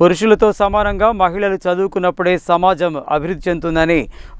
పురుషులతో సమానంగా మహిళలు చదువుకున్నప్పుడే సమాజం అభివృద్ధి చెందుతుందని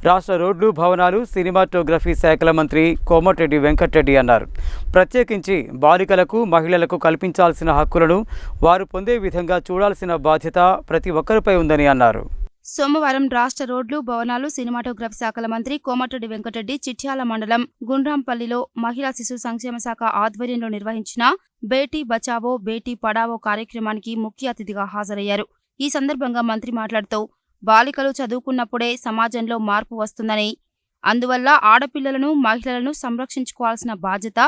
రాష్ట్ర రోడ్లు భవనాలు సినిమాటోగ్రఫీ శాఖల మంత్రి కోమటిరెడ్డి వెంకటరెడ్డి అన్నారు. ప్రత్యేకించి బాలికలకు మహిళలకు కల్పించాల్సిన హక్కులను వారు పొందే విధంగా చూడాల్సిన బాధ్యత ప్రతి ఒక్కరిపై ఉందని అన్నారు. సోమవారం రాష్ట్ర రోడ్లు భవనాలు సినిమాటోగ్రఫీ శాఖల మంత్రి కోమటిరెడ్డి వెంకటరెడ్డి చిట్యాల మండలం గుండ్రాంపల్లిలో మహిళా శిశు సంక్షేమ శాఖ ఆధ్వర్యంలో నిర్వహించిన బేటీ బచావో బేటీ పడావో కార్యక్రమానికి ముఖ్య అతిథిగా హాజరయ్యారు. ఈ సందర్భంగా మంత్రి మాట్లాడుతూ బాలికలు చదువుకున్నప్పుడే సమాజంలో మార్పు వస్తుందని అందువల్ల ఆడపిల్లలను మహిళలను సంరక్షించుకోవాల్సిన బాధ్యత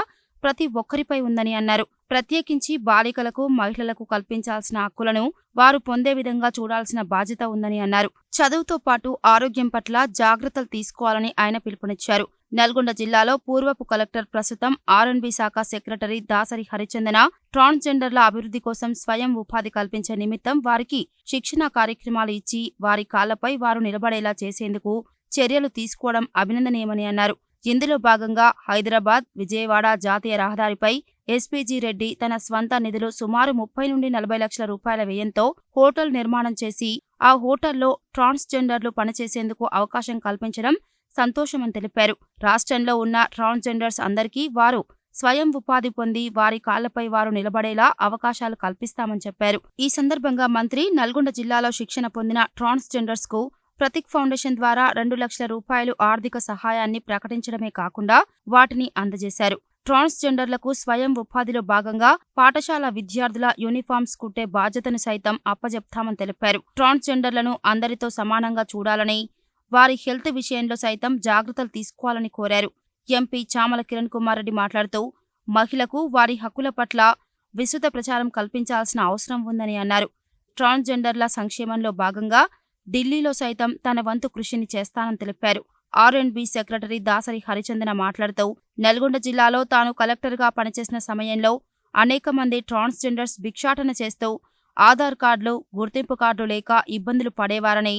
ప్రతి ఒక్కరిపై ఉందని అన్నారు. ప్రత్యేకించి బాలికలకు మహిళలకు కల్పించాల్సిన హక్కులను వారు పొందే విధంగా చూడాల్సిన బాధ్యత ఉందని అన్నారు. చదువుతో పాటు ఆరోగ్యం పట్ల జాగ్రత్తలు తీసుకోవాలని ఆయన పిలుపునిచ్చారు. నల్గొండ జిల్లాలో పూర్వపు కలెక్టర్ ప్రస్తుతం ఆర్ఎన్బి శాఖ సెక్రటరీ దాసరి హరిచందన ట్రాన్స్జెండర్ల అభివృద్ధి కోసం స్వయం ఉపాధి కల్పించే నిమిత్తం వారికి శిక్షణ కార్యక్రమాలు ఇచ్చి వారి కాళ్ళపై వారు నిలబడేలా చేసేందుకు చర్యలు తీసుకోవడం అభినందనీయమని అన్నారు. ఇందులో భాగంగా హైదరాబాద్ విజయవాడ జాతీయ రహదారిపై ఎస్పీజీ రెడ్డి తన స్వంత నిధులు సుమారు ముప్పై నుండి నలభై లక్షల రూపాయల వ్యయంతో హోటల్ నిర్మాణం చేసి ఆ హోటల్లో ట్రాన్స్జెండర్లు పనిచేసేందుకు అవకాశం కల్పించడం సంతోషమని తెలిపారు. రాష్ట్రంలో ఉన్న ట్రాన్స్జెండర్స్ అందరికీ వారు స్వయం ఉపాధి పొంది వారి కాళ్ళపై వారు నిలబడేలా అవకాశాలు కల్పిస్తామని చెప్పారు. ఈ సందర్భంగా మంత్రి నల్గొండ జిల్లాలో శిక్షణ పొందిన ట్రాన్స్జెండర్స్కు ప్రతిక్ ఫౌండేషన్ ద్వారా రెండు లక్షల రూపాయలు ఆర్థిక సహాయాన్ని ప్రకటించడమే కాకుండా వాటిని అందజేశారు. ట్రాన్స్జెండర్లకు స్వయం ఉపాధిలో భాగంగా పాఠశాల విద్యార్థుల యూనిఫామ్స్ కుట్టే బాధ్యతను సైతం అప్పజెప్తామని తెలిపారు. ట్రాన్స్జెండర్లను అందరితో సమానంగా చూడాలని వారి హెల్త్ విషయంలో సైతం జాగ్రత్తలు తీసుకోవాలని కోరారు. ఎంపీ చామల కిరణ్ కుమార్ రెడ్డి మాట్లాడుతూ మహిళకు వారి హక్కుల పట్ల విస్తృత ప్రచారం కల్పించాల్సిన అవసరం ఉందని అన్నారు. ట్రాన్స్జెండర్ల సంక్షేమంలో భాగంగా ఢిల్లీలో సైతం తన వంతు కృషిని చేస్తానని తెలిపారు. R and B secretary Dasari Harichandana మాట్లాడుతూ నల్గొండ జిల్లాలో తాను కలెక్టర్గా పనిచేసిన సమయంలో అనేక మంది ట్రాన్స్జెండర్స్ భిక్షాటన చేస్తూ ఆధార్ కార్డులు గుర్తింపు కార్డు లేక ఇబ్బందులు పడేవారని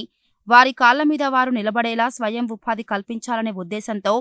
వారి కాళ్ళ మీద వారు నిలబడేలా స్వయం ఉపాధి కల్పించాలనే ఉద్దేశంతో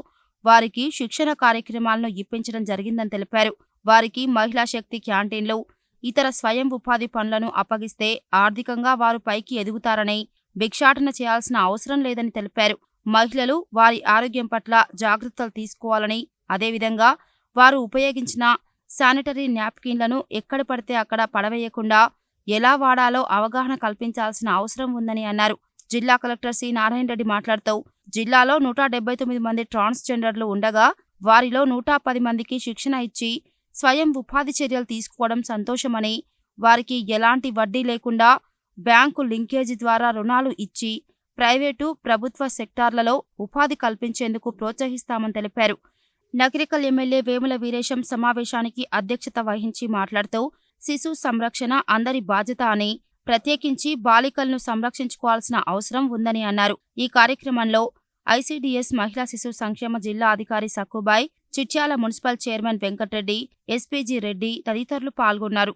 వారికి శిక్షణ కార్యక్రమాలను ఇప్పించడం జరిగిందని తెలిపారు. వారికి మహిళా శక్తి క్యాంటీన్లు ఇతర స్వయం ఉపాధి పనులను అప్పగిస్తే ఆర్థికంగా వారు పైకి ఎదుగుతారని భిక్షాటన చేయాల్సిన అవసరం లేదని తెలిపారు. మహిళలు వారి ఆరోగ్యం పట్ల జాగ్రత్తలు తీసుకోవాలని అదేవిధంగా వారు ఉపయోగించిన శానిటరీ నాప్కిన్లను ఎక్కడ పడితే అక్కడ పడవేయకుండా ఎలా వాడాలో అవగాహన కల్పించాల్సిన అవసరం ఉందని అన్నారు. జిల్లా కలెక్టర్ సి. నారాయణ రెడ్డి మాట్లాడుతూ జిల్లాలో నూట డెబ్బై తొమ్మిది మంది ట్రాన్స్జెండర్లు ఉండగా వారిలో నూట పది మందికి శిక్షణ ఇచ్చి స్వయం ఉపాధి చర్యలు తీసుకోవడం సంతోషమని వారికి ఎలాంటి వడ్డీ లేకుండా బ్యాంకు లింకేజీ ద్వారా రుణాలు ఇచ్చి ప్రైవేటు ప్రభుత్వ సెక్టార్లలో ఉపాధి కల్పించేందుకు ప్రోత్సహిస్తామని తెలిపారు. నకిరికల్ ఎమ్మెల్యే వేముల వీరేశం సమావేశానికి అధ్యక్షత వహించి మాట్లాడుతూ శిశు సంరక్షణ అందరి బాధ్యత అని ప్రత్యేకించి బాలికలను సంరక్షించుకోవాల్సిన అవసరం ఉందని అన్నారు. ఈ కార్యక్రమంలో ఐసీడీఎస్ మహిళా శిశు సంక్షేమ జిల్లా అధికారి Sakkubai Chityal municipal chairman Venkatareddy SPG Reddy తదితరులు పాల్గొన్నారు.